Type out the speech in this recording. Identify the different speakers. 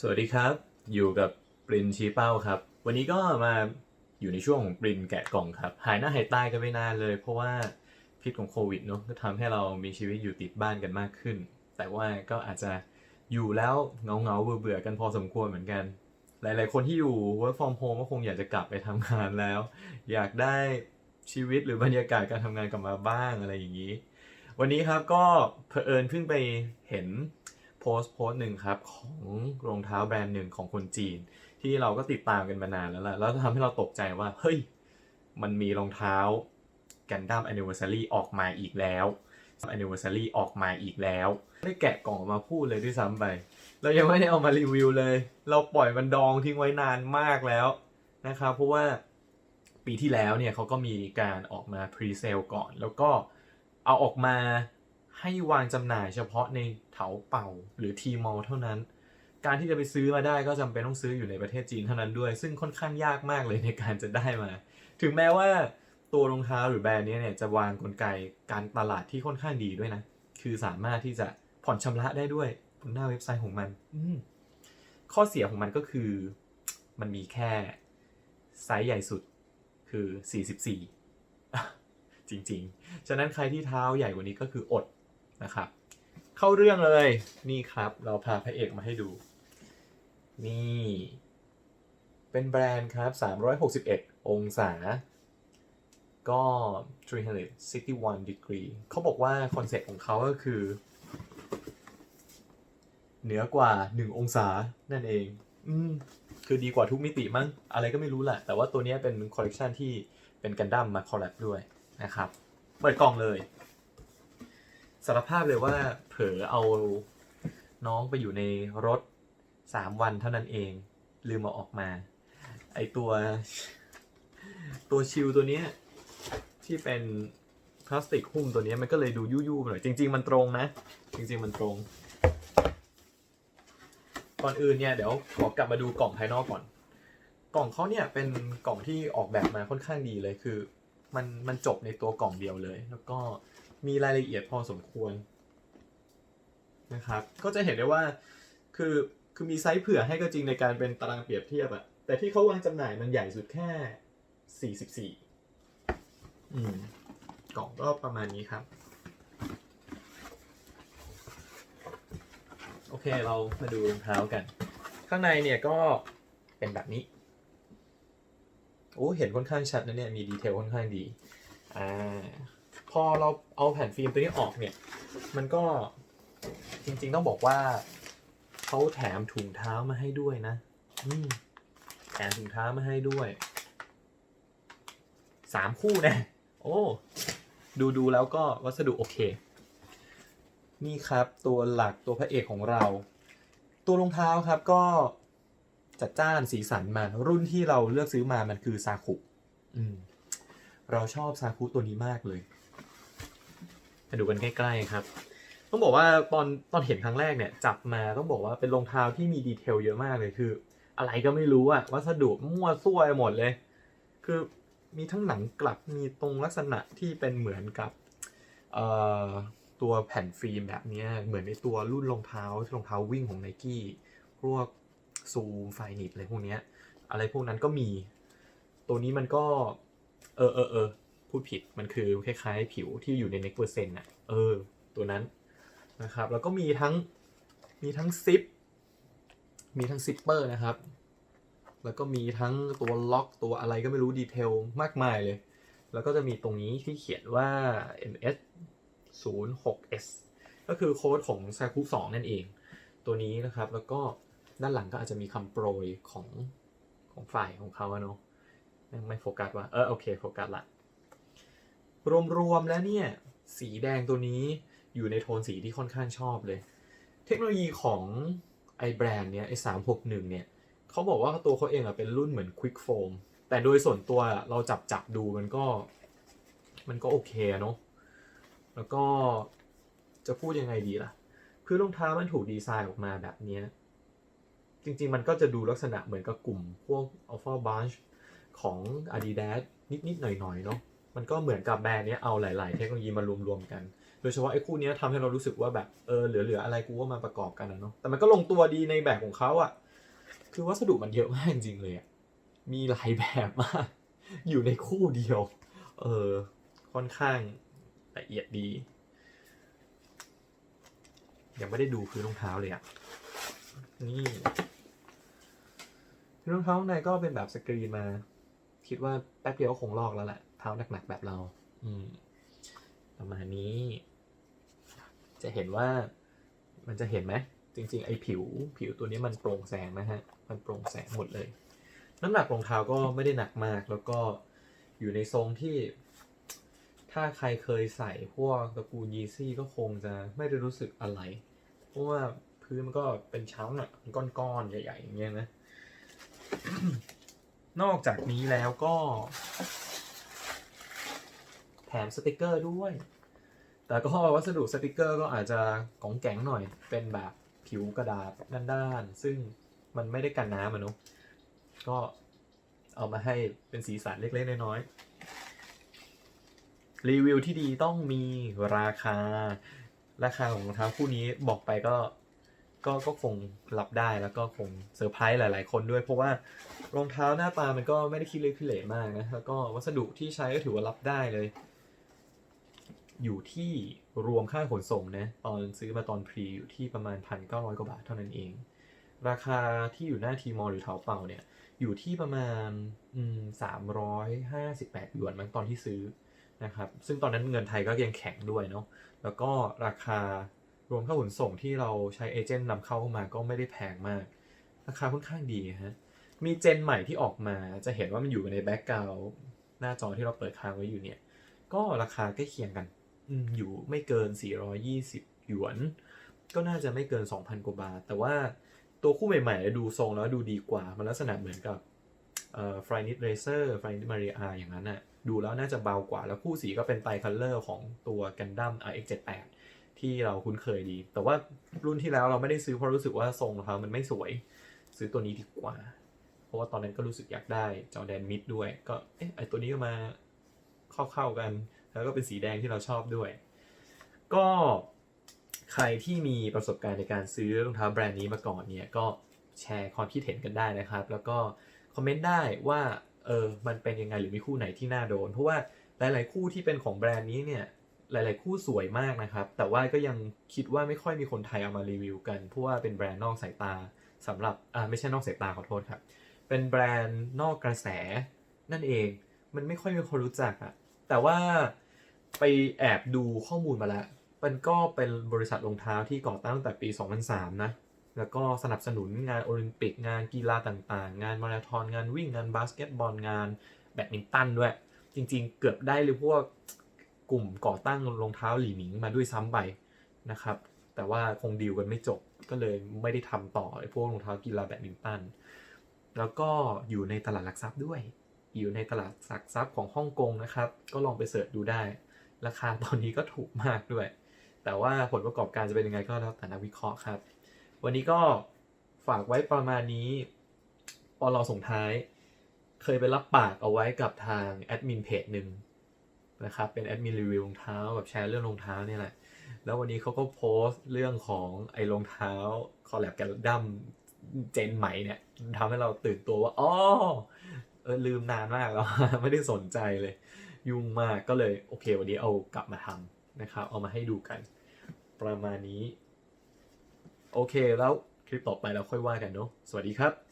Speaker 1: สวัสดีครับ อยู่กับปรินชี้เป้าครับ วันนี้ก็มาอยู่ในช่วงของปรินแกะกล่องครับ หายหน้าหายตากันไปนานเลย เพราะว่าพิษของโควิดเนาะก็ทำให้เรามีชีวิตอยู่ติดบ้านกันมากขึ้น แต่ว่าก็อาจจะอยู่แล้วเงาเงาเบื่อเบื่อกันพอสมควรเหมือนกัน หลายๆ คนที่อยู่ work from home ก็คงอยากจะกลับไปทำงานแล้ว อยากได้ชีวิตหรือบรรยากาศการทำงานกลับมาบ้างอะไรอย่างนี้ วันนี้ครับก็เผอิญเพิ่งไปเห็น พสต์โพสต์หนึ่งครับของรองเท้าแบรนด์หนึ่งของคนจีน ที่เราก็ติดตามกันมานานแล้วล่ะแล้วทำให้เราตกใจว่า เฮ้ย มันมีรองเท้า Gundam Anniversary ออกมาอีกแล้ว Anniversary ออกมาอีกแล้ว ไม่ได้แกะกล่องมาพูดเลยด้วยซ้ำไป เรายังไม่ได้เอามารีวิวเลย เราปล่อยมันดองทิ้งไว้นานมากแล้วนะครับเพราะว่าปีที่แล้วเนี่ยเขาก็มีการออกมาพรีเซลก่อน แล้วก็เอาออกมา ให้วางจำหน่ายเฉพาะในเถาเป่าหรือทีมอลเท่านั้น การที่จะไปซื้อมาได้ก็จำเป็นต้องซื้ออยู่ในประเทศจีนเท่านั้นด้วย ซึ่งค่อนข้างยากมากเลยในการจะได้มา ถึงแม้ว่าตัวรองเท้าหรือแบรนด์นี้เนี่ยจะวางกลไกการตลาดที่ค่อนข้างดีด้วยนะ คือสามารถที่จะผ่อนชำระได้ด้วยบนหน้าเว็บไซต์ของมันอืข้อเสียของมันก็คือมันมีแค่ไซส์ใหญ่สุดคือ 44 จริงๆ ฉะนั้นใครที่เท้าใหญ่กว่านี้ก็คืออด นะครับ เข้าเรื่องเลยนี่ครับ เราพาพระเอกมาให้ดู นี่ เป็นแบรนด์ครับ 361 องศา ก็ 361 degree เขาบอกว่าคอนเซ็ปต์ของเขาก็คือ เหนือกว่า 1 องศานั่นเอง อืมคือดีกว่าทุกมิติมั้ง อะไรก็ไม่รู้แหละ แต่ว่าตัวนี้เป็นคอลเลกชันที่เป็นกันดั้มมาคอลแลบด้วยนะครับ เปิดกล่องเลย สารภาพเลยว่าเผลอเอาน้องไปอยู่ในรถ3วันเท่านั้นเอง ลืมเอาออกมา ไอตัวตัวชิลตัวเนี้ยที่เป็นพลาสติกหุ้มตัวนี้มันก็เลยดูยู่ๆหน่อยจริง ๆ มันตรงนะ จริง ๆ มันตรง ก่อนอื่นเนี่ยเดี๋ยวขอกลับมาดูกล่องภายนอกก่อน กล่องเขาเนี่ยเป็นกล่องที่ออกแบบมาค่อนข้างดีเลยคือ มันมันจบในตัวกล่องเดียวเลย แล้วก็ มีรายละเอียดพอสมควรนะครับ ก็จะเห็นได้ว่าคือคือมีไซส์เผื่อให้ก็จริงในการเป็นตารางเปรียบเทียบอะแต่ที่เขาวางจำหน่ายมันใหญ่สุดแค่ 44 อืม กล่องก็ประมาณนี้ครับ โอเคเรามาดูรองเท้ากัน ข้างในเนี่ยก็เป็นแบบนี้ โอ้ เห็นค่อนข้างชัดนะเนี่ย มีดีเทลค่อนข้างดี อ่า อเราเอาแผ่นฟิล์มตัวนี้ออกเนี่ย มันก็จริงๆต้องบอกว่าเขาแถมถุงเท้ามาให้ด้วยนะ อืมแถมถุงเท้ามาให้ด้วยสามคู่นะ โอ้ ดูดูแล้วก็วัสดุโอเค นี่ครับตัวหลักตัวพระเอกของเรา ตัวรองเท้าครับก็จัดจ้านสีสันมารุ่นที่เราเลือกซื้อมามันคือซาคุ อืม เราชอบซาคุตัวนี้มากเลย มาดูกันใกล้ๆครับ ต้องบอกว่าตอนตอนเห็นครั้งแรกเนี่ย จับมาต้องบอกว่าเป็นรองเท้าที่มีดีเทลเยอะมากเลยคือ อะไรก็ไม่รู้อะวัสดุมั่วซั่วไปหมดเลย คือมีทั้งหนังกลับมีตรงลักษณะที่เป็นเหมือนกับตัวแผ่นฟิล์มแบบนี้เหมือนในตัวรุ่นรองเท้ารองเท้าวิ่งของไนกี้พวกซูมไฟนิดอะไรพวกนี้อะไรพวกนั้นก็มี ตัวนี้มันก็ เออเออเออ พูดผิดมันคือคล้ายๆ ผิวที่อยู่ในเน็กเปอร์เซ็นต์อะเออ ตัวนั้นนะครับ แล้วก็มีทั้งมีทั้งซิปมีทั้งซิปเปอร์นะครับ แล้วก็มีทั้งตัวล็อกตัวอะไรก็ไม่รู้ดีเทลมากมายเลย แล้วก็จะมีตรงนี้ที่เขียนว่า ms 0 6 s ก็คือโค้ดของ s a k u 2นั่นเอง ตัวนี้นะครับ แล้วก็ด้านหลังก็อาจจะมีคำโปรยของของฝ่ายของเขาเนาะไม่โฟกัสว่า เออโอเคโฟกัสละ รวมๆแล้วเนี่ย สีแดงตัวนี้อยู่ในโทนสีที่ค่อนข้างชอบเลย เทคโนโลยีของไอแบรนด์เนี้ยไอสามหกหนึ่งเนี่ยเขาบอกว่าตัวเขาเองอะเป็นรุ่นเหมือน Quick Foam แต่โดยส่วนตัวเราจับจับดูมันก็ มันก็โอเคเนาะแล้วก็จะพูดยังไงดีล่ะ คือรองเท้ามันถูกดีไซน์ออกมาแบบนี้ จริงๆ มันก็จะดูลักษณะเหมือนกับกลุ่มพวก Alpha Bunch ของ Adidas นิด ๆ หน่อย ๆ เนาะ มันก็เหมือนกับแบรนด์เนี้ยเอาหลาย ๆ เทคโนโลยีมารวมๆกัน โดยเฉพาะไอ้คู่เนี้ยทำให้เรารู้สึกว่าแบบเออเหลือๆอะไรกูก็มาประกอบกันอะเนาะแต่มันก็ลงตัวดีในแบบของเขาอะคือวัสดุมันเยอะมากจริงเลยอะมีหลายแบบมาก อยู่ในคู่เดียว เออค่อนข้างละเอียดดี ยังไม่ได้ดูพื้นรองเท้าเลยอะนี่พื้นรองเท้าข้างในก็เป็นแบบสกรีนมา คิดว่าแป๊บเดียวก็คงลอกแล้วแหละ ท้าหนักๆแบบเรา อืมประมาณนี้ จะเห็นว่ามันจะเห็นไหมจริง ๆ ไอ้ผิวผิวตัวนี้มันโปร่งแสงนะฮะ มันโปร่งแสงหมดเลย น้ำหนักรองเท้าก็ไม่ได้หนักมาก แล้วก็อยู่ในทรงที่ ถ้าใครเคยใส่พวกตระกูลยีซี่ก็คงจะไม่ได้รู้สึกอะไร เพราะว่าพื้นมันก็เป็นชั้นอะเป็นก้อนๆใหญ่ๆอย่างเงี้ยนะ นอกจากนี้แล้วก็ แถมสติกเกอร์ด้วย แต่ก็วัสดุสติกเกอร์ก็อาจจะของแกงหน่อย เป็นแบบผิวกระดาษด้านๆ ซึ่งมันไม่ได้กันน้ำอะเนุก็เอามาให้เป็นสีสันเล็กๆ น้อยๆ รีวิวที่ดีต้องมีราคา ราคาของรองเท้าคู่นี้บอกไปก็ก็ก็คงรับได้แล้วก็คงเซอร์ไพรส์หลาย ๆ คนด้วย เพราะว่ารองเท้าหน้าตามันก็ไม่ได้คิดเล็กคิดเหร่มากนะแล้วก็วัสดุที่ใช้ก็ถือว่ารับได้เลย อยู่ที่รวมค่าขนส่งนะตอนซื้อมาตอนพรีอยู่ที่ประมาณ 1,900 กว่าบาทเท่านั้นเอง ราคาที่อยู่หน้าทีมอลหรือเถาเป่าเนี่ย อยู่ที่ประมาณอืม358หยวนมั้งตอนที่ซื้อนะครับ ซึ่งตอนนั้นเงินไทยก็ยังแข็งด้วยเนาะแล้วก็ราคารวมค่าขนส่งที่เราใช้เอเจนต์นำเข้าเข้ามาก็ไม่ได้แพงมาก ราคาค่อนข้างดีฮะมีเจนใหม่ที่ออกมาจะเห็นว่ามันอยู่ในแบ็กกราวหน้าจอที่เราเปิดค้างไว้อยู่เนี่ย ก็ราคาใกล้เคียงกัน อยู่ไม่เกิน 420 หยวน ก็น่าจะไม่เกิน 2,000 กว่าบาท แต่ว่าตัวคู่ใหม่ๆ ดูทรงแล้วดูดีกว่า มันลักษณะเหมือนกับเอ่อ f r i n i t Racer f r i n i t Maria อย่างนั้นน่ะดูแล้วน่าจะเบากว่า แล้วคู่สีก็เป็นไตคัลเลอร์ของตัว Gundam RX78 ที่เราคุ้นเคยดี แต่ว่ารุ่นที่แล้วเราไม่ได้ซื้อเพราะรู้สึกว่าทรงรองเท้ามันไม่สวย ซื้อตัวนี้ดีกว่า เพราะว่าตอนนั้นก็รู้สึกอยากได้จอแดนมิดด้วย ก็เอ๊ะไอตัวนี้ก็มาเข้าๆกัน แล้วก็เป็นสีแดงที่เราชอบด้วย ก็ใครที่มีประสบการณ์ในการซื้อรองเท้าแบรนด์นี้มาก่อนเนี่ยก็แชร์ความคิดเห็นกันได้นะครับ แล้วก็คอมเมนต์ได้ว่าเออมันเป็นยังไงหรือมีคู่ไหนที่น่าโดน เพราะว่าหลาย ๆ คู่ที่เป็นของแบรนด์นี้เนี่ยหลาย ๆ คู่สวยมากนะครับ แต่ว่าก็ยังคิดว่าไม่ค่อยมีคนไทยเอามารีวิวกัน เพราะว่าเป็นแบรนด์นอกสายตาสำหรับอ่าไม่ใช่นอกสายตาขอโทษครับ เป็นแบรนด์นอกกระแสนั่นเองมันไม่ค่อยมีคนรู้จักอะแต่ว่า ไปแอบดูข้อมูลมาแล้ว มันก็เป็นบริษัทรองเท้าที่ก่อตั้งตั้งแต่ปี 2003 นะ แล้วก็สนับสนุนงานโอลิมปิกงานกีฬาต่างๆ งานมาราธอนงานวิ่งงานบาสเกตบอลงานแบดมินตันด้วย จริงๆ เกือบได้เลยพวกกลุ่มก่อตั้งรองเท้าหลีหนิงมาด้วยซ้ำไปนะครับ แต่ว่าคงดีลกันไม่จบก็เลยไม่ได้ทำต่อไอ้พวกรองเท้ากีฬาแบดมินตัน แล้วก็อยู่ในตลาดหลักทรัพย์ด้วย อยู่ในตลาดหลักทรัพย์ของฮ่องกงนะครับ ก็ลองไปเสิร์ชดูได้ ราคาตอนนี้ก็ถูกมากด้วย แต่ว่าผลประกอบการจะเป็นยังไงก็แล้วแต่นักวิเคราะห์ครับ วันนี้ก็ฝากไว้ประมาณนี้ปอลอส่งท้าย เคยไปรับปากเอาไว้กับทางแอดมินเพจหนึ่งนะครับเป็นแอดมินรีวิวรองเท้าแบบแชร์เรื่องรองเท้าเนี่ยแหละ แล้ววันนี้เขาก็โพสต์เรื่องของไอ้รองเท้าคอลแลบกันดั้มเจนใหม่เนี่ยทำให้เราตื่นตัวว่าอ๋อเออลืมนานมากแล้ว ไม่ได้สนใจเลย ยุ่งมากก็เลยโอเค วันนี้เอากลับมาทำนะครับเอามาให้ดูกัน ประมาณนี้ โอเคแล้วคลิปต่อไปเราค่อยว่ากันเนาะสวัสดีครับ